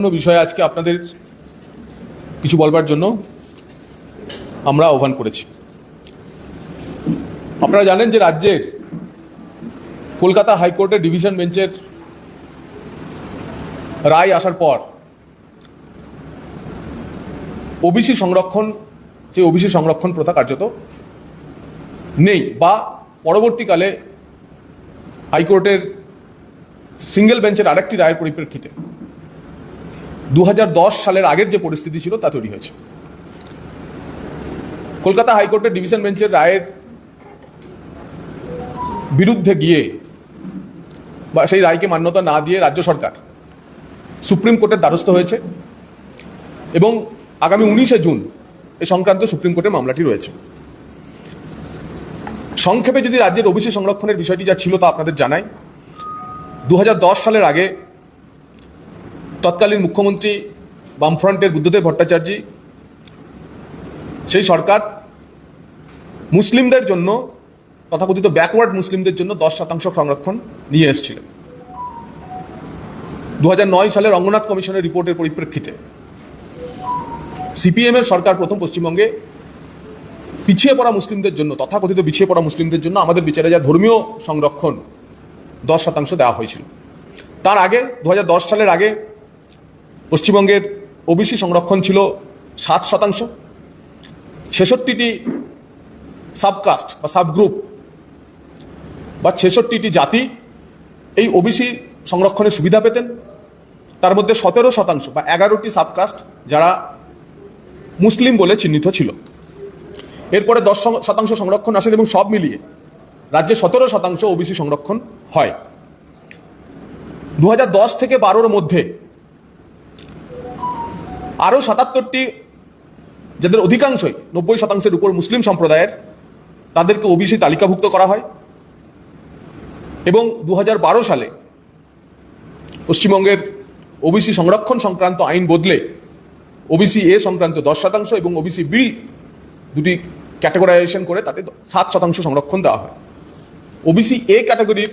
কোনো বিষয়ে আজকে আপনাদের কিছু বলবার জন্য আমরা আহ্বান করেছি। আপনারা জানেন যে রাজ্যের কলকাতা হাইকোর্টের ডিভিশন বেঞ্চের রায় আসার পর ওবিসি সংরক্ষণ, যে ওবিসি সংরক্ষণ প্রথা কার্যত নেই বা পরবর্তীকালে হাইকোর্টের সিঙ্গেল বেঞ্চের আরেকটি রায়ের পরিপ্রেক্ষিতে দু হাজার দশ সালের আগের যে পরিস্থিতি ছিল তা তৈরি হয়েছে। কলকাতা হাইকোর্টের ডিভিশন বেঞ্চের রায়ের বিরুদ্ধে গিয়ে বা সেই রায়কে মান্যতা না দিয়ে রাজ্য সরকার সুপ্রিম কোর্টের দ্বারস্থ হয়েছে এবং আগামী উনিশে জুন এ সংক্রান্ত সুপ্রিম কোর্টের মামলাটি রয়েছে। সংক্ষেপে যদি রাজ্যের ওবিসি সংরক্ষণের বিষয়টি যা ছিল তা আপনাদের জানাই দু হাজার দশ সালের আগে তৎকালীন মুখ্যমন্ত্রী বামফ্রন্টের বুদ্ধদেব ভট্টাচার্য, সেই সরকার মুসলিমদের জন্য, তথাকথিত ব্যাকওয়ার্ড মুসলিমদের জন্য দশ শতাংশ সংরক্ষণ নিয়ে এসেছিল দু সালের রঙ্গনাথ কমিশনের রিপোর্টের পরিপ্রেক্ষিতে সিপিএম এর সরকার প্রথম পশ্চিমবঙ্গে পিছিয়ে পড়া মুসলিমদের জন্য, তথাকথিত পিছিয়ে পড়া মুসলিমদের জন্য আমাদের বিচারে যা ধর্মীয় সংরক্ষণ দশ শতাংশ দেওয়া হয়েছিল। তার আগে দু হাজার দশ সালের আগে পশ্চিমবঙ্গের ওবিসি সংরক্ষণ ছিল সাত শতাংশ। ছেষট্টিটি সাবকাস্ট বা সাবগ্রুপ বা ছেষট্টিটি জাতি এই ওবিসি সংরক্ষণের সুবিধা পেতেন। তার মধ্যে সতেরো শতাংশ বা এগারোটি সাবকাস্ট যারা মুসলিম বলে চিহ্নিত ছিল। এরপরে দশ শতাংশ সংরক্ষণ আসেন এবং সব মিলিয়ে রাজ্যে সতেরো শতাংশ ওবিসি সংরক্ষণ হয়। দু হাজার দশ থেকে বারোর মধ্যে আরও সাতাত্তরটি, যাদের অধিকাংশই নব্বই শতাংশের উপর মুসলিম সম্প্রদায়ের, তাদেরকে ওবিসি তালিকাভুক্ত করা হয়। এবং দু হাজার বারো সালে পশ্চিমবঙ্গের ওবিসি সংরক্ষণ সংক্রান্ত আইন বদলে ওবিসি এ সংক্রান্ত দশ শতাংশ এবং ওবিসি বি দুটি ক্যাটেগরাইজেশন করে তাতে সাত শতাংশ সংরক্ষণ দেওয়া হয়। ওবিসি এ ক্যাটাগরির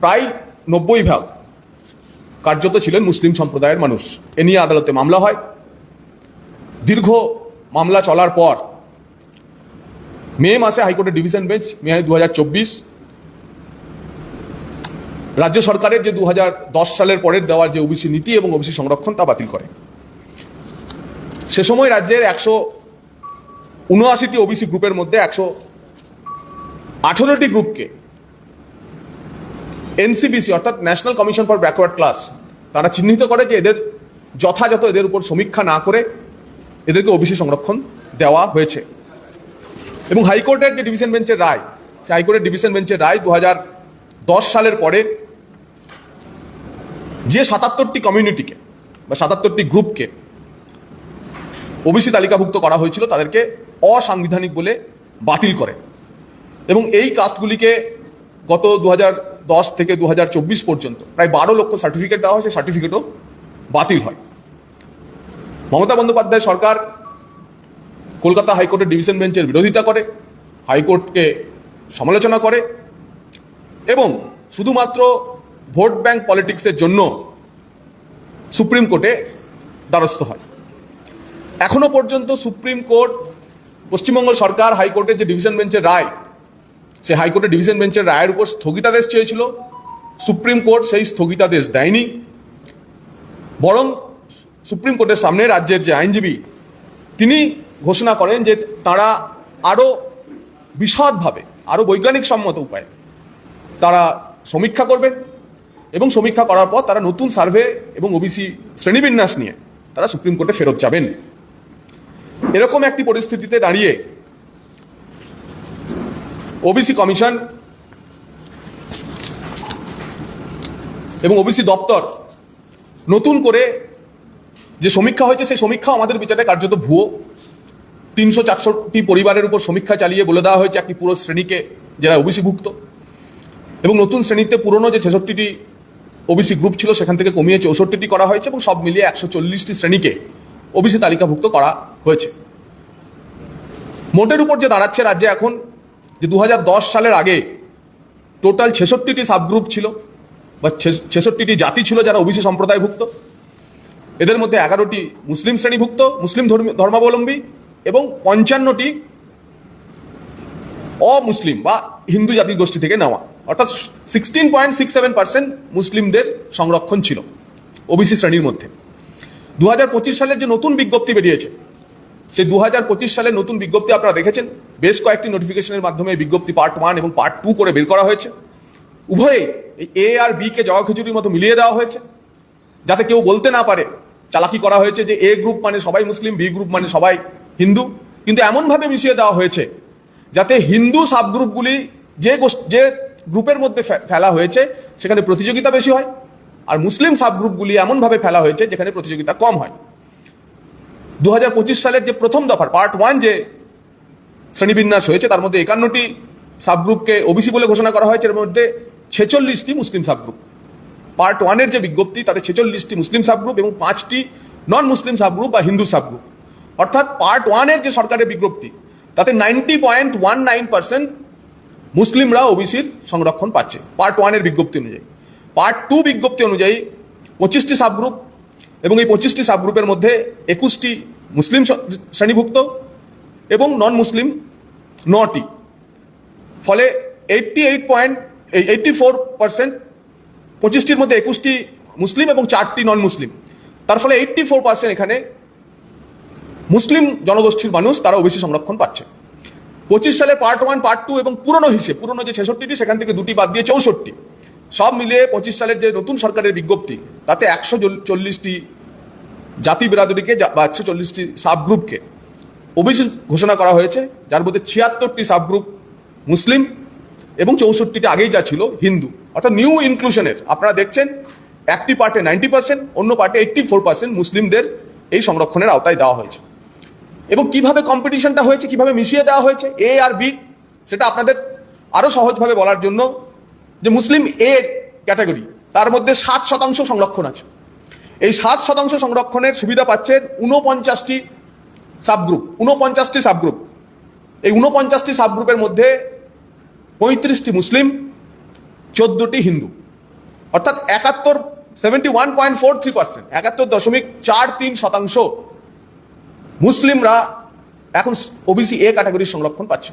প্রায় নব্বই ভাগ কার্যত ছিলেন মুসলিম সম্প্রদায়ের মানুষ। এ নিয়ে আদালতে মামলা হয়। দীর্ঘ মামলা চলার পর মে মাসে হাইকোর্টের ডিভিশন বেঞ্চ, মে দুহাজার চব্বিশ, রাজ্য সরকারের যে দু হাজার দশ সালের পরের দেওয়ার যে ওবিসি নীতি এবং ওবিসি সংরক্ষণ তা বাতিল করে। সে সময় রাজ্যের একশো উনআশিটি ওবিসি গ্রুপের মধ্যে একশো আঠেরোটি গ্রুপকে এনসিবিসি, অর্থাৎ national commission for backward class তারা চিহ্নিত করে যে এদের যথাযথ এদের উপর সমীক্ষা না করে এদেরকে ওবিসি সংরক্ষণ দেওয়া হয়েছে। এবং হাইকোর্টের যে ডিভিশন বেঞ্চের রায় সে হাইকোর্টের ডিভিশন বেঞ্চের রায় দু দশ সালের পরে যে সাতাত্তরটি কমিউনিটিকে বা সাতাত্তরটি গ্রুপকে ওবিসি তালিকাভুক্ত করা হয়েছিল, তাদেরকে অসাংবিধানিক বলে বাতিল করে। এবং এই কাস্টগুলিকে গত দু হাজার দশ থেকে দু হাজার চব্বিশ পর্যন্ত। প্রায় বারো লক্ষ সার্টিফিকেট দেওয়া হয়েছে সার্টিফিকেটও বাতিল হয়। মমতা বন্দ্যোপাধ্যায় সরকার কলকাতা হাইকোর্টের ডিভিশন বেঞ্চের বিরোধিতা করে, হাইকোর্টকে সমালোচনা করে এবং শুধুমাত্র ভোট ব্যাংক পলিটিক্সের জন্য সুপ্রিম কোর্টে দ্বারস্থ হয়। এখনও পর্যন্ত সুপ্রিম কোর্ট, পশ্চিমবঙ্গ সরকার, হাইকোর্টের যে ডিভিশন বেঞ্চের রায় সে হাইকোর্টের ডিভিশন বেঞ্চের রায়ের উপর স্থগিতাদেশ চেয়েছিল, সুপ্রিম কোর্ট সেই স্থগিতাদেশ দেয়নি। বরং সুপ্রিম কোর্টের সামনে রাজ্যের যে আইনজীবী, তিনি ঘোষণা করেন যে তারা আরও বিশদভাবে আরও বৈজ্ঞানিক সম্মত উপায়ে তারা সমীক্ষা করবেন এবং সমীক্ষা করার পর তারা নতুন সার্ভে এবং ওবিসি শ্রেণীবিন্যাস নিয়ে তারা সুপ্রিম কোর্টে ফেরত যাবেন। এরকম একটি পরিস্থিতিতে দাঁড়িয়ে ওবিসি কমিশন এবং ওবিসি দপ্তর নতুন করে যে সমীক্ষা হয়েছে, সেই সমীক্ষা আমাদের বিচারে কার্যত ভুয়ো। তিনশো চারশোটি পরিবারের উপর সমীক্ষা চালিয়ে বলে দেওয়া হয়েছে একটি পুরো শ্রেণীকে যারা ওবিসিভুক্ত এবং নতুন শ্রেণীতে পুরনো যে ছেষট্টিটি ওবিসি গ্রুপ ছিল, সেখান থেকে কমিয়ে চৌষট্টিটি করা হয়েছে এবং সব মিলিয়ে একশো চল্লিশটি শ্রেণীকে ওবিসি তালিকাভুক্ত করা হয়েছে। মোটের উপর যে দাঁড়াচ্ছে রাজ্যে এখন যে দু হাজার দশ সালের আগে টোটাল ছেষট্টিটি সাবগ্রুপ ছিল বা ছেষট্টিটি জাতি ছিল যারা ওবিসি সম্প্রদায়ভুক্ত। এদের মধ্যে এগারোটি মুসলিম শ্রেণীভুক্ত, মুসলিম ধর্মী- ধর্মাবলম্বী এবং পঞ্চান্নটি অমুসলিম বা হিন্দু জাতি গোষ্ঠী থেকে নেওয়া। অর্থাৎ sixteen point six seven percent মুসলিমদের সংরক্ষণ ছিল ওবিসি শ্রেণির মধ্যে। দু হাজার পঁচিশ সালের যে নতুন বিজ্ঞপ্তি বেরিয়েছে, সেই দু হাজার পঁচিশ সালের নতুন বিজ্ঞপ্তি আপনারা দেখেছেন। বেশ কয়েকটি নোটিফিকেশনের মাধ্যমে বিজ্ঞপ্তি পার্ট ওয়ান এবং পার্ট টু করে বের করা হয়েছে। উভয়ে এ আর বি কে জগা খিচুড়ির মতো মিলিয়ে দেওয়া হয়েছে। যাতে কেউ বলতে না পারে, চালাকি করা হয়েছে যে এ গ্রুপ মানে সবাই মুসলিম বি গ্রুপ মানে সবাই হিন্দু। কিন্তু এমনভাবে মিশিয়ে দেওয়া হয়েছে যাতে হিন্দু সাবগ্রুপগুলি যে যে গ্রুপের মধ্যে ফেলা হয়েছে, সেখানে প্রতিযোগিতা বেশি হয়। আর মুসলিম সাবগ্রুপগুলি এমনভাবে ফেলা হয়েছে, যেখানে প্রতিযোগিতা কম হয়। দু হাজার পঁচিশ সালের যে প্রথম দফার পার্ট ওয়ান যে শ্রেণীবিন্যাস হয়েছে, তার মধ্যে একান্নটি সাবগ্রুপকে ওবিসি বলে ঘোষণা করা হয়েছে, এর মধ্যে ছেচল্লিশটি মুসলিম সাবগ্রুপ। পার্ট ওয়ানের যে বিজ্ঞপ্তি, তাতে ছেচল্লিশটি মুসলিম সাবগ্রুপ এবং পাঁচটি নন মুসলিম সাবগ্রুপ বা হিন্দু সাবগ্রুপ। অর্থাৎ পার্ট ওয়ানের যে সরকারের বিজ্ঞপ্তি, তাতে ninety point one nine percent মুসলিমরা ওবিসির সংরক্ষণ পাচ্ছে, পার্ট ওয়ানের বিজ্ঞপ্তি অনুযায়ী। পার্ট টু বিজ্ঞপ্তি অনুযায়ী পঁচিশটি সাবগ্রুপ এবং এই পঁচিশটি সাবগ্রুপের মধ্যে একুশটি মুসলিম শ্রেণীভুক্ত এবং নন মুসলিম নটি ফলে eighty eight point eighty four percent পঁচিশটির মধ্যে একুশটি মুসলিম এবং চারটি নন মুসলিম তার ফলে এইটটি ফোর পার্সেন্ট এখানে মুসলিম জনগোষ্ঠীর মানুষ তারা ওবিসি সংরক্ষণ পাচ্ছে। পঁচিশ সালে পার্ট ওয়ান পার্ট টু এবং পুরনো হিসেবে, পুরনো যে ছেষট্টিটি, সেখান থেকে দুটি বাদ দিয়ে চৌষট্টি। সব মিলিয়ে পঁচিশ সালের যে নতুন সরকারের বিজ্ঞপ্তি, তাতে একশো চল্লিশটি জাতি বিরাদরিকে বা একশো চল্লিশটি সাব গ্রুপকে ওবিসি ঘোষণা করা হয়েছে, যার মধ্যে ছিয়াত্তরটি সাবগ্রুপ মুসলিম এবং চৌষট্টিটা আগেই যা ছিল হিন্দু। অর্থাৎ নিউ ইনক্লুশনের, আপনারা দেখছেন, একটি পার্টে নাইনটি পার্সেন্ট, অন্য পার্টে এইটটি ফোর পার্সেন্ট মুসলিমদের এই সংরক্ষণের আওতায় দেওয়া হয়েছে। এবং কীভাবে কম্পিটিশনটা হয়েছে, কীভাবে মিশিয়ে দেওয়া হয়েছে, এ আর বি, সেটা আপনাদের আরও সহজভাবে বলার জন্য যে মুসলিম এ ক্যাটাগরি, তার মধ্যে সাত শতাংশ সংরক্ষণ আছে। এই সাত শতাংশ সংরক্ষণের সুবিধা পাচ্ছেন উনপঞ্চাশটি সাবগ্রুপ উনপঞ্চাশটি সাবগ্রুপ। এই উনপঞ্চাশটি সাবগ্রুপের মধ্যে পঁয়ত্রিশটি মুসলিম, চোদ্দটি হিন্দু। অর্থাৎ একাত্তর seventy one point four three percent একাত্তর দশমিক চার তিন শতাংশ মুসলিমরা এখন ওবিসি এ ক্যাটাগরির সংরক্ষণ পাচ্ছে।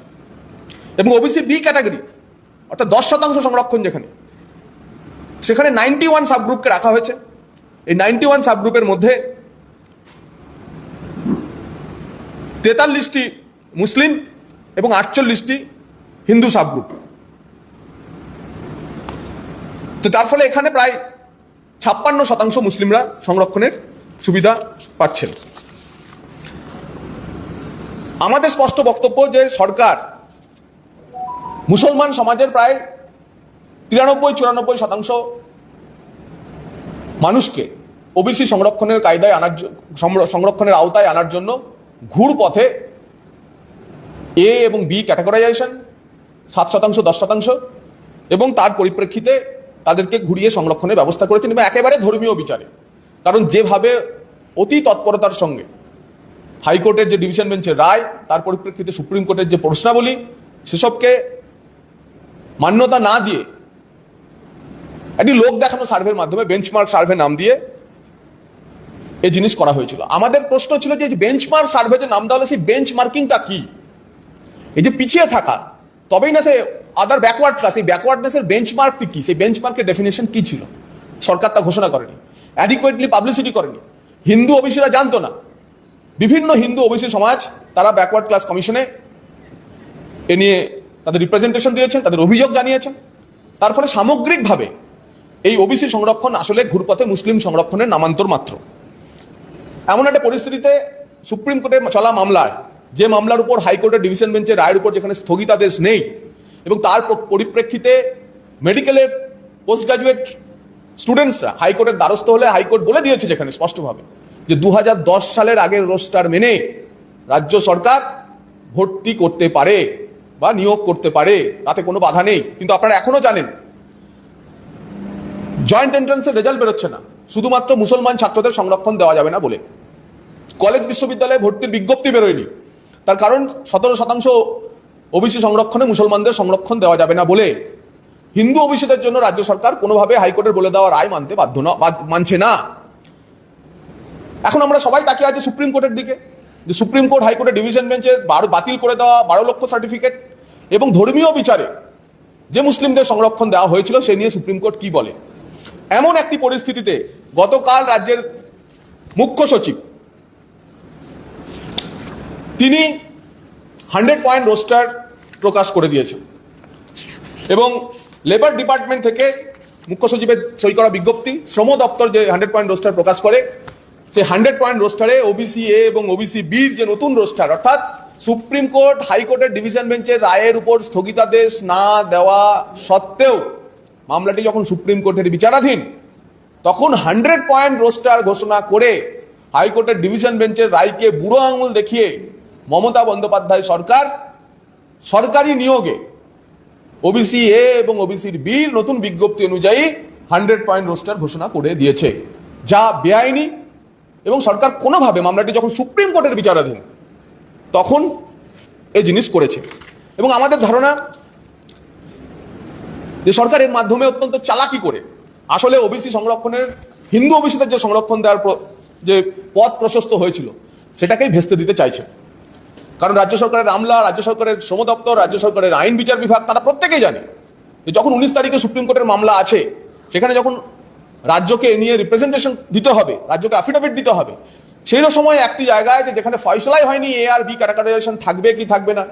এবং ওবিসি বি ক্যাটাগরি অর্থাৎ দশ শতাংশ সংরক্ষণ যেখানে, সেখানে নাইনটি ওয়ান সাবগ্রুপকে রাখা হয়েছে। এই নাইনটি ওয়ান সাবগ্রুপের মধ্যে তেতাল্লিশটি মুসলিম এবং আটচল্লিশটি হিন্দু সাবগ্রুপ। তো তার ফলে এখানে প্রায় ছাপ্পান্ন শতাংশ মুসলিমরা সংরক্ষণের সুবিধা পাচ্ছেন। আমাদের স্পষ্ট বক্তব্য যে সরকার মুসলমান সমাজের প্রায় তিরানব্বই, চুরানব্বই শতাংশ মানুষকে ওবিসি সংরক্ষণের কায়দায় আনার সংরক্ষণের আওতায় আনার জন্য ঘুর পথে এ এবং বি ক্যাটাগরাইজেশন সাত শতাংশ, দশ শতাংশ, এবং তার পরিপ্রেক্ষিতে তাদেরকে ঘুরিয়ে সংরক্ষণের ব্যবস্থা করেছেন এবং একেবারে ধর্মীয় বিচারে। কারণ যেভাবে অতি তৎপরতার সঙ্গে হাইকোর্টের যে ডিভিশন বেঞ্চের রায়, তার পরিপ্রেক্ষিতে সুপ্রিম কোর্টের যে প্রশ্নাবলী, সেসবকে মান্যতা না দিয়ে একটি লোক দেখানো সার্ভের মাধ্যমে বেঞ্চমার্ক সার্ভে নাম দিয়ে এই জিনিস করা হয়েছিল। আমাদের প্রশ্ন ছিল যে বেঞ্চমার্ক সার্ভে যে নাম দেওয়া হলো, সেই বেঞ্চমার্কিংটা কি? এই যে পিছিয়ে থাকা, তবেই না সে আদার ব্যাকওয়ার্ড ক্লাস এই ব্যাকওয়ার্ডনেসের বেঞ্চমার্ক কি? সেই বেঞ্চমার্কের ডেফিনেশন কি ছিল? সরকার তা ঘোষণা করেনি। অ্যাডিকুয়েটলি পাবলিসিটি করেনি। হিন্দু ওবিসিরা জানতো না। বিভিন্ন হিন্দু ওবিসি সমাজ, তারা ব্যাকওয়ার্ড ক্লাস কমিশনে এ নিয়ে তাদের রিপ্রেজেন্টেশন দিয়েছেন, তাদের অভিযোগ জানিয়েছেন। তার ফলে সামগ্রিকভাবে এই ওবিসি সংরক্ষণ আসলে ঘুরপথে মুসলিম সংরক্ষণের নামান্তর মাত্র। এমন একটা পরিস্থিতিতে সুপ্রিম কোর্টের চলা মামলায়, যে মামলার উপর হাইকোর্টের ডিভিশন বেঞ্চের রায়ের উপর যেখানে স্থগিতাদেশ নেই, এবং তার পরিপ্রেক্ষিতে মেডিকেলের পোস্ট গ্রাজুয়েট স্টুডেন্টসরা হাইকোর্টের দ্বারস্থ হলে হাইকোর্ট বলে দিয়েছে যেখানে স্পষ্টভাবে, যে দু হাজার দশ সালের আগের রোস্টার মেনে রাজ্য সরকার ভর্তি করতে পারে বা নিয়োগ করতে পারে, তাতে কোনো বাধা নেই। কিন্তু আপনারা এখনও জানেন, জয়েন্ট এন্ট্রান্সের রেজাল্ট বেরোচ্ছে না। শুধুমাত্র মুসলমান ছাত্রদের সংরক্ষণ দেওয়া যাবে না বলে। কলেজ বিশ্ববিদ্যালয়ে ভর্তির বিজ্ঞপ্তি বেরোয়নি। তার কারণ সতেরো শতাংশ ওবিসি সংরক্ষণে মুসলমানদের সংরক্ষণ দেওয়া যাবে না বলে। হিন্দু ওবিসিদের জন্য রাজ্য সরকার কোনোভাবে হাইকোর্টের বলে দেওয়া রায় মানতে বাধ্য না মানছে না। এখন আমরা সবাই তাকিয়ে আছি সুপ্রিম কোর্টের দিকে, যে সুপ্রিম কোর্ট হাইকোর্টের ডিভিশন বেঞ্চের বারো বাতিল করে দেওয়া বারো লক্ষ সার্টিফিকেট এবং ধর্মীয় বিচারে যে মুসলিমদের সংরক্ষণ দেওয়া হয়েছিল, সে নিয়ে সুপ্রিম কোর্ট কি বলে? এমন একটি পরিস্থিতিতে গতকাল রাজ্যের মুখ্য সচিব, তিনি হান্ড্রেড পয়েন্ট রোস্টার প্রকাশ করে দিয়েছেন। এবং লেবার ডিপার্টমেন্ট থেকে মুখ্য সচিবের সই করা বিজ্ঞপ্তি, শ্রম দপ্তর যে হান্ড্রেড পয়েন্ট রোস্টার প্রকাশ করে সেই হান্ড্রেড পয়েন্ট রোস্টারে ওবিসি এ এবং ওবিসি বির যে নতুন রোস্টার, অর্থাৎ সুপ্রিম কোর্ট হাইকোর্টের ডিভিশন বেঞ্চের রায়ের উপর স্থগিতাদেশ না দেওয়া সত্ত্বেও মামলাটি যখন সুপ্রিম কোর্টের বিচারাধীন, তখন হান্ড্রেড পয়েন্ট রোস্টার ঘোষণা করে হাইকোর্টের ডিভিশন বেঞ্চের রায়কে বুড়ো আঙুল দেখিয়ে মমতা বন্দ্যোপাধ্যায় সরকার, সরকারি নিয়োগে ওবিসি এ এবং ওবিসির বির নতুন বিজ্ঞপ্তি অনুযায়ী হান্ড্রেড পয়েন্ট রোস্টার ঘোষণা করে দিয়েছে। যা বেআইনি এবং সরকার কোনোভাবে মামলাটি যখন সুপ্রিম কোর্টের বিচারাধীন, তখন এই জিনিস করেছে। এবং আমাদের ধারণা যে সরকার এর মাধ্যমে অত্যন্ত চালাকি করে। আসলে ওবিসি সংরক্ষণের, হিন্দু ওবিসিদের যে সংরক্ষণ দেওয়ার যে পথ প্রশস্ত হয়েছিল, সেটাকেই ভেস্তে দিতে চাইছে। কারণ রাজ্য সরকারের আমলা, রাজ্য সরকারের শ্রম দপ্তর, রাজ্য সরকারের আইন বিচার বিভাগ, তারা প্রত্যেকেই জানে যে যখন উনিশ তারিখে সুপ্রিম কোর্টের মামলা আছে, সেখানে যখন রাজ্যকে নিয়ে রিপ্রেজেন্টেশন দিতে হবে, রাজ্যকে আফিডাভিট দিতে হবে, সেই সময় একটি জায়গায় যে যেখানে ফয়সলাই হয়নি এ আর বি ক্যাটাগরাইজেশন থাকবে কি থাকবে না,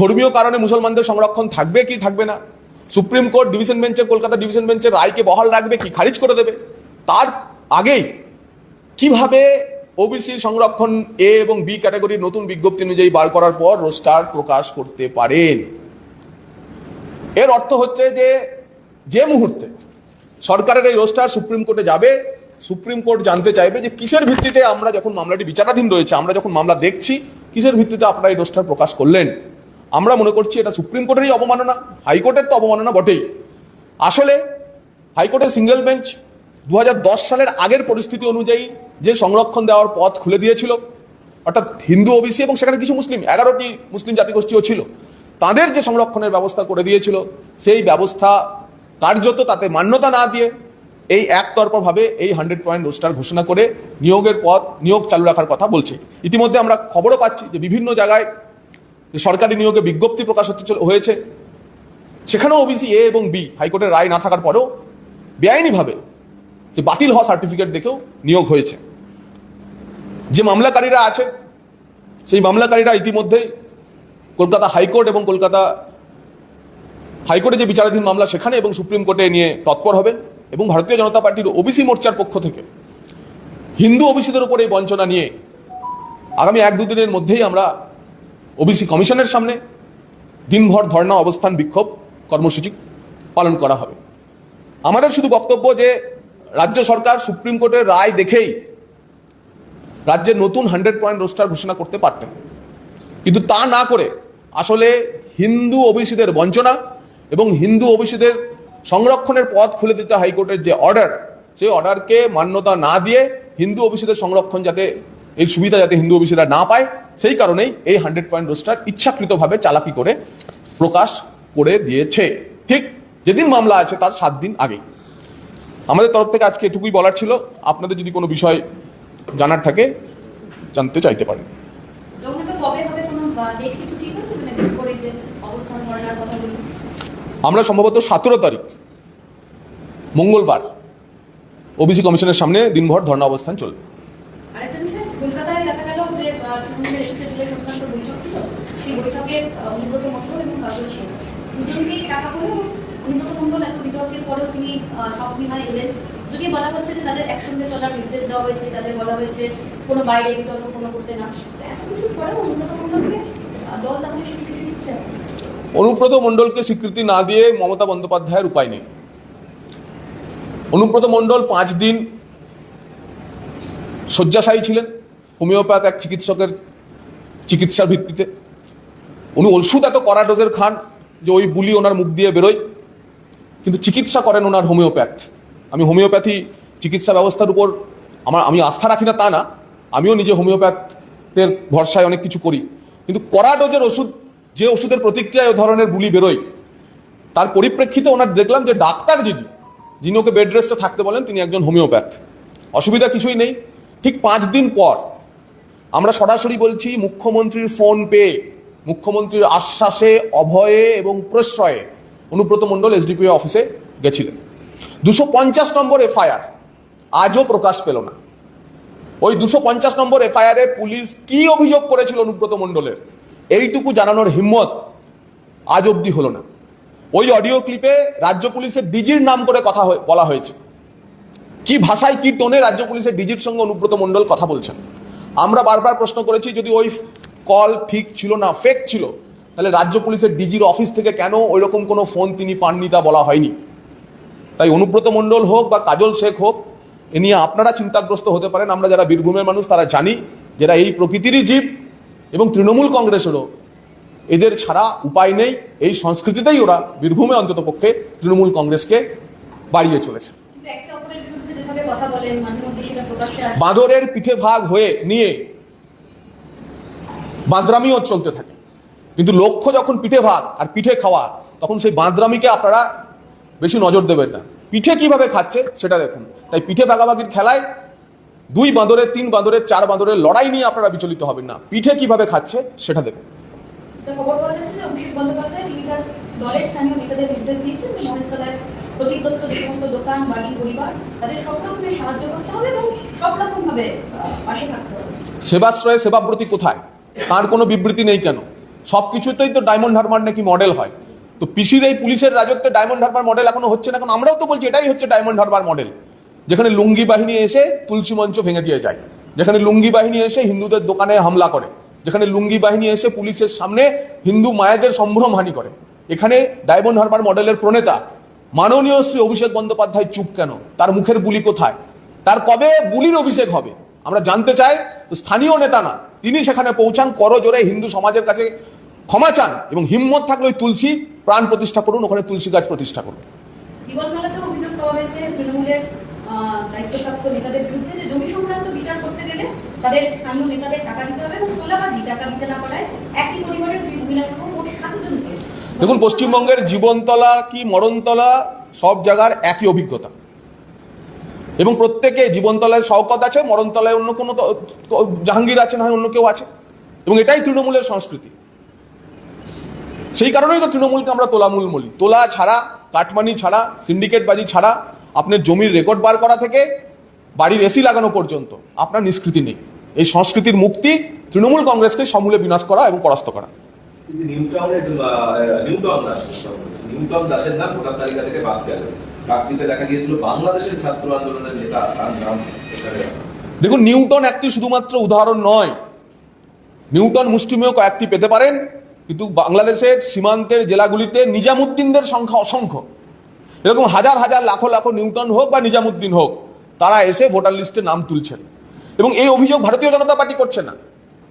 ধর্মীয় কারণে মুসলমানদের সংরক্ষণ থাকবে কি থাকবে না সুপ্রিম কোর্ট ডিভিশন বেঞ্চের কলকাতা ডিভিশন বেঞ্চের রায়কে বহাল রাখবে, কি খারিজ করে দেবে? তার আগেই কীভাবে ওবিসি সংরক্ষণ এ এবং বি ক্যাটাগরির নতুন বিজ্ঞপ্তি অনুযায়ী বার করার পর রোস্টার প্রকাশ করতে পারেন? এর অর্থ হচ্ছে যে যে মুহূর্তে সরকারের এই রোস্টার সুপ্রিম কোর্টে যাবে, সুপ্রিম কোর্ট জানতে চাইবে যে কিসের ভিত্তিতে আমরা যখন মামলাটি বিচারাধীন রয়েছে, আমরা যখন মামলা দেখছি, কিসের ভিত্তিতে আপনারা এই রোস্টার প্রকাশ করলেন? আমরা মনে করছি এটা সুপ্রিম কোর্টেরই অবমাননা, হাইকোর্টের তো অবমাননা বটেই। আসলে হাইকোর্টের সিঙ্গেল বেঞ্চ দু হাজার দশ সালের আগের পরিস্থিতি অনুযায়ী যে সংরক্ষণ দেওয়ার পথ খুলে দিয়েছিল, অর্থাৎ হিন্দু, ওবিসি এবং সেখানে কিছু মুসলিম, এগারোটি মুসলিম জাতিগোষ্ঠীও ছিল, তাদের যে সংরক্ষণের ব্যবস্থা করে দিয়েছিল, সেই ব্যবস্থা কার্যত তাতে মান্যতা না দিয়ে এই একতরফাভাবে এই হান্ড্রেড পয়েন্ট রোস্টার ঘোষণা করে নিয়োগের পথ, নিয়োগ চালু রাখার কথা বলছে। ইতিমধ্যে আমরা খবরও পাচ্ছি যে বিভিন্ন জায়গায় সরকারি নিয়োগে বিজ্ঞপ্তি প্রকাশ হতে হয়েছে। সেখানেও ওবিসি এ এবং বি হাইকোর্টের রায় না থাকার পরেও বেআইনিভাবে যে বাতিল হওয়া সার্টিফিকেট দেখেও নিয়োগ হয়েছে। যে মামলাকারীরা আছে, সেই মামলাকারীরা ইতিমধ্যেই কলকাতা হাইকোর্ট এবং কলকাতা হাইকোর্টে যে বিচারাধীন মামলা সেখানে এবং সুপ্রিম কোর্টে নিয়ে তৎপর হবেন এবং ভারতীয় জনতা পার্টির ওবিসি মোর্চার পক্ষ থেকে হিন্দু ওবিসিদের উপর এই বঞ্চনা নিয়ে আগামী এক দুদিনের মধ্যেই আমরা ওবিসি কমিশনের সামনে দিনভর ধর্ণা, অবস্থান, বিক্ষোভ, কর্মসূচি পালন করা হবে। আমাদের শুধু বক্তব্য যে রাজ্য সরকার সুপ্রিম কোর্টের রায় দেখেই রাজ্যের নতুন হান্ড্রেড পয়েন্ট রোস্টার ঘোষণা করতে পারতেন। কিন্তু তা না করে আসলে হিন্দু ওবিসিদের বঞ্চনা এবং হিন্দু ওবিসিদের সংরক্ষণের পথ খুলে দিতে হাইকোর্টের যে অর্ডার, সেই অর্ডারকে মান্যতা না দিয়ে হিন্দু ওবিসিদের সংরক্ষণ যাতে এই সুবিধা যাতে হিন্দু ওবিসিরা না পায় সেই কারণেই এই হান্ড্রেড পয়েন্ট রোস্টার ইচ্ছাকৃতভাবে চালাকি করে প্রকাশ করে দিয়েছে। ঠিক যেদিন মামলা আছে তার সাত দিন আগেই। আমাদের তরফ থেকে আজকে এটুকুই বলার ছিল। আপনাদের যদি কোনো বিষয় জানার থাকে জানতে চাইতে পারেন। মানে আমরা সম্ভবত সতেরো তারিখ মঙ্গলবার ওবিসি কমিশনের সামনে দিনভর ধর্ণা অবস্থান চলবে আরেকটা বিষয় কলকাতায় দেখা গেল যে আহ, তৃণমূলের একুশে জুলাই সংক্রান্ত বৈঠক ছিল সেই বৈঠকে আহ, অনুব্রত মণ্ডল এবং কাজল সেন দুজনকেই টাকা করে এবং অনুব্রত মণ্ডল এত বিতর্কের পরেও তিনি আহ, সপরিমাণে এলেন যদি বলা হচ্ছে যে তাদের একসঙ্গে চলার নির্দেশ দেওয়া হয়েছে, তাদের বলা হয়েছে কোনো বাইরে বিতর্ক কোনো করতে না। এত কিছুর পরেও অনুব্রত মণ্ডলকে দল তাহলে স্বীকৃতি দিচ্ছে? অনুব্রত মণ্ডলকে স্বীকৃতি না দিয়ে মমতা বন্দ্যোপাধ্যায়ের উপায় নেই। অনুব্রত মণ্ডল পাঁচ দিন শয্যাশায়ী ছিলেন, হোমিওপ্যাথ এক চিকিৎসকের চিকিৎসার ভিত্তিতে। উনি ওষুধ এত কড়া ডোজের খান যে ওই বুলি ওনার মুখ দিয়ে বেরোয়, কিন্তু চিকিৎসা করেন ওনার হোমিওপ্যাথ। আমি হোমিওপ্যাথি চিকিৎসা ব্যবস্থার উপর আমার, আমি আস্থা রাখি না তা না। আমিও নিজে হোমিওপ্যাথের ভরসায় অনেক কিছু করি। কিন্তু কড়া ডোজের ওষুধ, যে ওষুধের প্রতিক্রিয়ায় ধরনের বুলি বেরোয়, তার পরিপ্রেক্ষিতে ওনার দেখলাম যে ডাক্তার যিনি যিনি ওকে বেড রেস্টে থাকতে বলেন, তিনি একজন হোমিওপ্যাথ। অসুবিধা কিছুই নেই। ঠিক পাঁচ দিন পর আমরা সরাসরি বলছি, মুখ্যমন্ত্রীর ফোন পেয়ে মুখ্যমন্ত্রীর আশ্বাসে, অভয়ে এবং প্রশ্রয়ে অনুব্রত মণ্ডল এসডিপিও অফিসে গেছিলেন। দুশো পঞ্চাশ নম্বর এফআইআর। আজও প্রকাশ পেল না। ওই দুশো পঞ্চাশ নম্বর এফআইআরে পুলিশ কি অভিযোগ করেছিল অনুব্রত মণ্ডলের? এইটুকু জানানোর হিম্মত আজ অবধি হলো না। ওই অডিও ক্লিপে রাজ্য পুলিশের ডিজির নাম করে কথা বলা হয়েছে। কি ভাষায়, কি টোনে রাজ্য পুলিশের ডিজির সঙ্গে অনুব্রত মণ্ডল কথা বলছেন? আমরা বারবার প্রশ্ন করেছি, যদি ওই কল ঠিক ছিল না ফেক ছিল, তাহলে রাজ্য পুলিশের ডিজির অফিস থেকে কেন ওই রকম কোনো ফোন তিনি পাননি তা বলা হয়নি? তাই অনুব্রত মণ্ডল হোক বা কাজল শেখ হোক এ নিয়ে আপনারা চিন্তাগ্রস্ত হতে পারেন। আমরা যারা বীরভূমের মানুষ তারা জানি যারা এই প্রকৃতিরই জীব এবং তৃণমূল কংগ্রেসেরও এদের ছাড়া উপায় নেই। এই সংস্কৃতিতেই ওরা বীরভূমে অন্তত পক্ষে তৃণমূল কংগ্রেসকে বাড়িয়ে চলেছে। বাঁদরের পিঠে ভাগ হয়ে নিয়ে বাঁদরামিও চলতে থাকে। কিন্তু লক্ষ্য যখন পিঠে ভাগ আর পিঠে খাওয়া তখন সেই বাঁদরামিকে আপনারা বেশি নজর দেবেন না। পিঠে কীভাবে খাচ্ছে সেটা দেখুন। তাই পিঠে ভাগাভাগির খেলায় দুই বাঁদরের তিন বাঁদরের চার বাঁদরের লড়াই নিয়ে আপনারা বিচলিত হবেন না। পিঠে কীভাবে খাচ্ছে সেটা দেখুন। ক্ষতিগ্রস্ত যে সমস্ত দোকান বাড়ি পরিবার তাদের সব রকমের সাহায্য করতে হবে এবং সব রকম পাশে থাকতে হবে। সেবাশ্রয়ে সেবাব্রতী কোথায়? তার কোনো বিবৃতি নেই কেন? সব কিছুতেই তো ডায়মন্ড হারবার নাকি মডেল হয়। তো পিসির এই পুলিশের রাজত্বে ডায়মন্ড হারবার মডেল এখনও হচ্ছে না, কারণ আমরাও তো বলছি এটাই হচ্ছে ডায়মন্ড হারবার মডেল যেখানে লুঙ্গি বাহিনী এসে তুলসী মঞ্চ ভেঙে দিয়ে যায়, যেখানে লুঙ্গি বাহিনী এসে হিন্দুদের দোকানে হামলা করে, যেখানে লুঙ্গি বাহিনী এসে পুলিশের সামনে হিন্দু মায়েদের সম্ভ্রম হানি করে। এখানে ডায়মন্ড হারবার মডেলের প্রণেতা, মাননীয় শ্রী অভিষেক বন্দ্যোপাধ্যায় চুপ কেন? তার মুখের বুলি কোথায়? তার কবে বুলির অভিষেক হবে? আমরা জানতে চাই স্থানীয় নেতা না, তিনি সেখানে পৌঁছান করজোরে হিন্দু সমাজের কাছে ক্ষমা চান এবং হিম্মত থাকলে ওই তুলসী প্রাণ প্রতিষ্ঠা করুন ওখানে তুলসী গাছ প্রতিষ্ঠা করুন। অভিযোগ পাওয়া হয়েছে তৃণমূলের দায়িত্বপ্রাপ্ত নেতাদের বিরুদ্ধে যে জমি সংক্রান্ত বিচার করতে গেলে তাদের স্থানীয় নেতাদের টাকা দিতে হবে এবং তোলাবাজি টাকা দিতে না পারায় একই পরিবারের দুই মহিলা সহ মোট সাতজনকে দেখুন পশ্চিমবঙ্গের জীবনতলা কি মরণতলা সব জায়গার একই অভিজ্ঞতা। এবং প্রত্যেকে জীবনতলায় শওকত আছে মরণতলায় অন্য কোনো জাহাঙ্গীর আছে না অন্য কেউ আছে। এবং এটাই তৃণমূলের সংস্কৃতি। সেই কারণেই তো তৃণমূলকে আমরা তোলামূল বলি। তোলা ছাড়া কাটমানি ছাড়া সিন্ডিকেটবাজি ছাড়া আপনার জমির রেকর্ড বার করা থেকে বাড়ির এসি লাগানো পর্যন্ত আপনার নিষ্কৃতি নেই। এই সংস্কৃতির মুক্তি তৃণমূল কংগ্রেসকে সমূলে বিনাশ করা এবং পরাস্ত করা। কিন্তু নিউটাউনের আহ, নিউটাউন দাস নিউটাউন দাসের নাম তালিকা থেকে বাদ গেল। দেখা গিয়েছিল বাংলাদেশের ছাত্র আন্দোলনের নেতা তার নাম দেখুন নিউটন একটি শুধুমাত্র উদাহরণ নয়। নিউটন মুষ্টিমেয় কয়েকটি পেতে পারেন। কিন্তু বাংলাদেশের সীমান্তের জেলাগুলিতে নিজামুদ্দিনদের সংখ্যা অসংখ্য। এরকম হাজার হাজার, লাখো লাখো নিউটন হোক বা নিজামুদ্দিন হোক, তারা এসে ভোটার লিস্টে নাম তুলছেন। এবং এই অভিযোগ ভারতীয় জনতা পার্টি করছে না।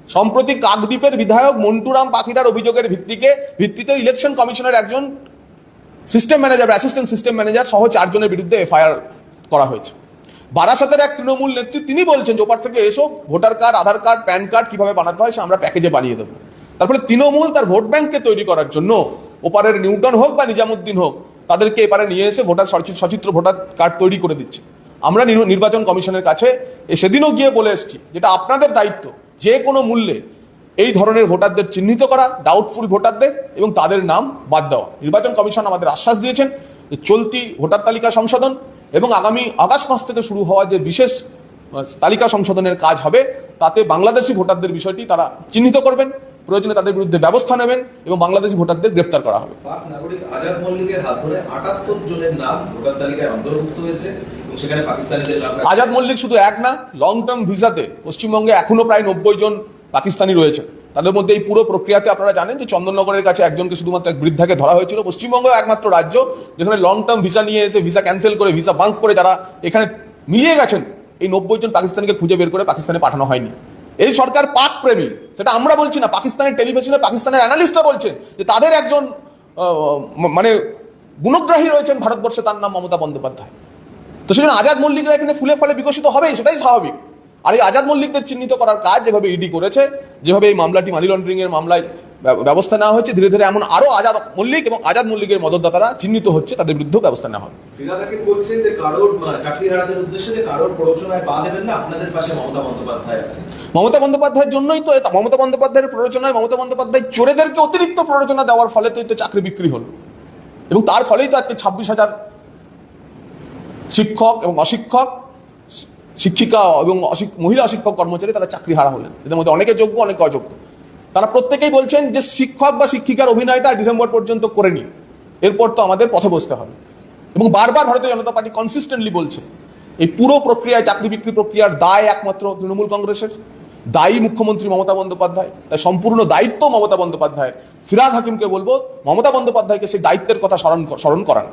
সম্প্রতি কাকদ্বীপের বিধায়ক মন্টুরাম পাখিরার অভিযোগের ভিত্তিকে, ভিত্তিতে ইলেকশন কমিশনের একজন system manager assistant system manager সহ চারজনের বিরুদ্ধে এফআইআর করা হয়েছে। বারাসতের এক তৃণমূল নেত্রী তিনি বলছেন যে ওপার থেকে এসো, voter card, Aadhaar card, PAN card কীভাবে বানাতে হয় সে আমরা প্যাকেজে বানিয়ে দেবো। তারপরে তৃণমূল তার ভোট ব্যাংককে তৈরি করার জন্য, ওপারের নিউটন হোক বা নিজামুদ্দিন হোক, তাদেরকে এপারে নিয়ে এসে ভোটার সচি- সচিত্র ভোটার কার্ড তৈরি করে দিচ্ছে। আমরা নির- নির্বাচন কমিশনের কাছে সেদিনও গিয়ে বলে এসেছি, যেটা আপনাদের দায়িত্ব, যে কোনো মূল্যে এই ধরনের ভোটারদের চিহ্নিত করা ডাউটফুল ভোটারদের এবং তাদের নাম বাদ দেওয়া। নির্বাচন কমিশন আমাদের আশ্বাস দিয়েছেন যে চলতি ভোটার তালিকা সংশোধন এবং আগামী আগস্ট মাস থেকে শুরু হওয়া যে বিশেষ তালিকা সংশোধনের কাজ হবে, তাতে বাংলাদেশি ভোটারদের বিষয়টি তারা চিহ্নিত করবেন। প্রয়োজনে তাদের বিরুদ্ধে ব্যবস্থা নেবেন এবং বাংলাদেশি ভোটারদের গ্রেপ্তার করা হবে। পাক নাগরিক আজাদ মল্লিকের হাত ধরে আটাত্তর জনের নাম ভোটার তালিকায় অন্তর্ভুক্ত হয়েছে এবং সেখানে পাকিস্তানিদের নাম রাখা- আজাদ মল্লিক শুধু এক না লং টার্ম ভিসাতে পশ্চিমবঙ্গে এখনও প্রায় নব্বই জন পাকিস্তানি রয়েছে। তাদের মধ্যে এই পুরো প্রক্রিয়াতে আপনারা জানেন যে চন্দননগরের কাছে একজনকে শুধুমাত্র এক বৃদ্ধাকে ধরা হয়েছিল। পশ্চিমবঙ্গ একমাত্র রাজ্য যেখানে লং টার্ম ভিসা নিয়ে এসে ভিসা ক্যান্সেল করে ভিসা বাঙ্ক করে যারা এখানে মিলিয়ে গেছেন। এই নব্বই জন পাকিস্তানিকে খুঁজে বের করে পাকিস্তানে পাঠানো হয়নি। এই সরকার পাক প্রেমী, সেটা আমরা বলছি না, পাকিস্তানের টেলিভিশনে পাকিস্তানের অ্যানালিস্টরা বলছেন যে তাদের একজন মানে গুণগ্রাহী রয়েছেন ভারতবর্ষে, তার নাম মমতা বন্দ্যোপাধ্যায়। তো সেজন্য আজাদ মল্লিকরা এখানে ফুলে ফলে বিকশিত হবেই, সেটাই স্বাভাবিক। আর এই আজাদ মল্লিকদের চিহ্নিত করার কাজ যেভাবে ইডি করেছে, যেভাবে এই মামলাটি মানি লন্ডারিং এর মামলায় ব্যবস্থা নেওয়া হয়েছে। ধীরে ধীরে এমন আরও আজাদ মল্লিক এবং আজাদ মল্লিকের মদতদাতারা চিহ্নিত হচ্ছে তাদের বিরুদ্ধেও ব্যবস্থা নেওয়া হবে। ফিরাদ বলছেন যে কারোর চাকরি হারাদের উদ্দেশ্যে যে কারোর প্ররোচনায় পা দেবেন না আপনাদের পাশে মমতা বন্দ্যোপাধ্যায় আছে মমতা বন্দ্যোপাধ্যায়ের জন্যই তো মমতা বন্দ্যোপাধ্যায়ের প্ররোচনায় মমতা বন্দ্যোপাধ্যায় চোরেদেরকে অতিরিক্ত প্ররোচনা দেওয়ার ফলে তো চাকরি বিক্রি হলো। এবং তার ফলেই তো আজকে ছাব্বিশ হাজার শিক্ষক এবং অশিক্ষক শিক্ষিকা এবং মহিলা অশিক্ষক কর্মচারী তারা চাকরি হারা হলেন। এদের মধ্যে অনেকে যোগ্য অনেকে অযোগ্য। তারা প্রত্যেকেই বলছেন যে শিক্ষক বা শিক্ষিকার অভিনয়টা ডিসেম্বর পর্যন্ত করে নি এরপর তো আমাদের পথে বসতে হবে। এবং বারবার ভারতীয় জনতা পার্টি কনসিস্টেন্টলি বলছে, এই পুরো প্রক্রিয়ায় চাকরি বিক্রি প্রক্রিয়ার দায় একমাত্র তৃণমূল কংগ্রেসের। দায়ী মুখ্যমন্ত্রী মমতা বন্দ্যোপাধ্যায় তাই সম্পূর্ণ দায়িত্ব মমতা বন্দ্যোপাধ্যায়ের। ফিরাদ হাকিমকে বলব, মমতা বন্দ্যোপাধ্যায়কে সেই দায়িত্বের কথা স্মরণ স্মরণ করান।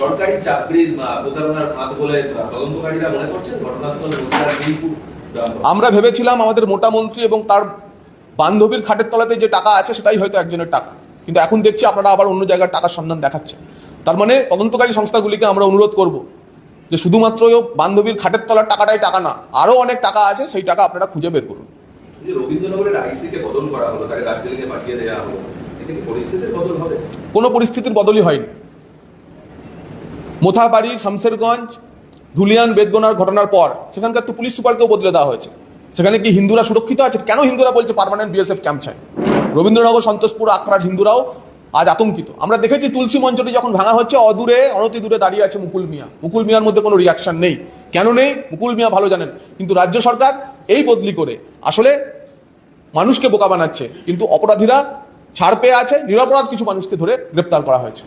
সরকারি চাকরির প্রতারণার ফাঁদ বলে তদন্তকারীরা মনে করছেন? ঘটনাস্থলে। আমরা ভেবেছিলাম আমাদের মোটা মন্ত্রী এবং তার বান্ধবীর খাটের তলাতে যে টাকা আছে সেটাই হয়তো একজনের টাকা। কিন্তু এখন দেখছি আপনারা আবার অন্য জায়গার টাকার সন্ধান দেখাচ্ছেন তার মানে তদন্তকারী সংস্থাগুলিকে আমরা অনুরোধ করব যে শুধুমাত্র বান্ধবীর খাটের তলার টাকাটাই টাকা না আরও অনেক টাকা আছে সেই টাকা আপনারা খুঁজে বের করুন। যে রবীন্দ্রনগরের আইসি বদল করা হলো তাকে দার্জিলিংয়ে পাঠিয়ে দেওয়া হলো পরিস্থিতির বদল হবে? কোনো পরিস্থিতির বদলই হয়নি। মোথাবাড়ি শামসেরগঞ্জ ধুলিয়ান বেদগোনার ঘটনার পর সেখানকার তো পুলিশ সুপারকেও বদলে দেওয়া হয়েছে। সেখানে কি হিন্দুরা সুরক্ষিত আছে? কেন হিন্দুরা বলছে পারমানেন্ট বিএসএফ ক্যাম্প চাই রবীন্দ্রনগর, সন্তোষপুর আখড়ার হিন্দুরাও আজ আতঙ্কিত। আমরা দেখেছি তুলসী মঞ্চটি যখন ভাঙা হচ্ছে, অদূরে, অনতি দূরে দাঁড়িয়ে আছে মুকুল মিয়া। মুকুল মিয়ার মধ্যে কোনো রিয়াকশন নেই। কেন নেই? মুকুল মিয়া ভালো জানেন। কিন্তু রাজ্য সরকার এই বদলি করে, আসলে মানুষকে বোকা বানাচ্ছে। কিন্তু অপরাধীরা ছাড় পেয়ে আছে, নিরপরাধ কিছু মানুষকে ধরে গ্রেপ্তার করা হয়েছে?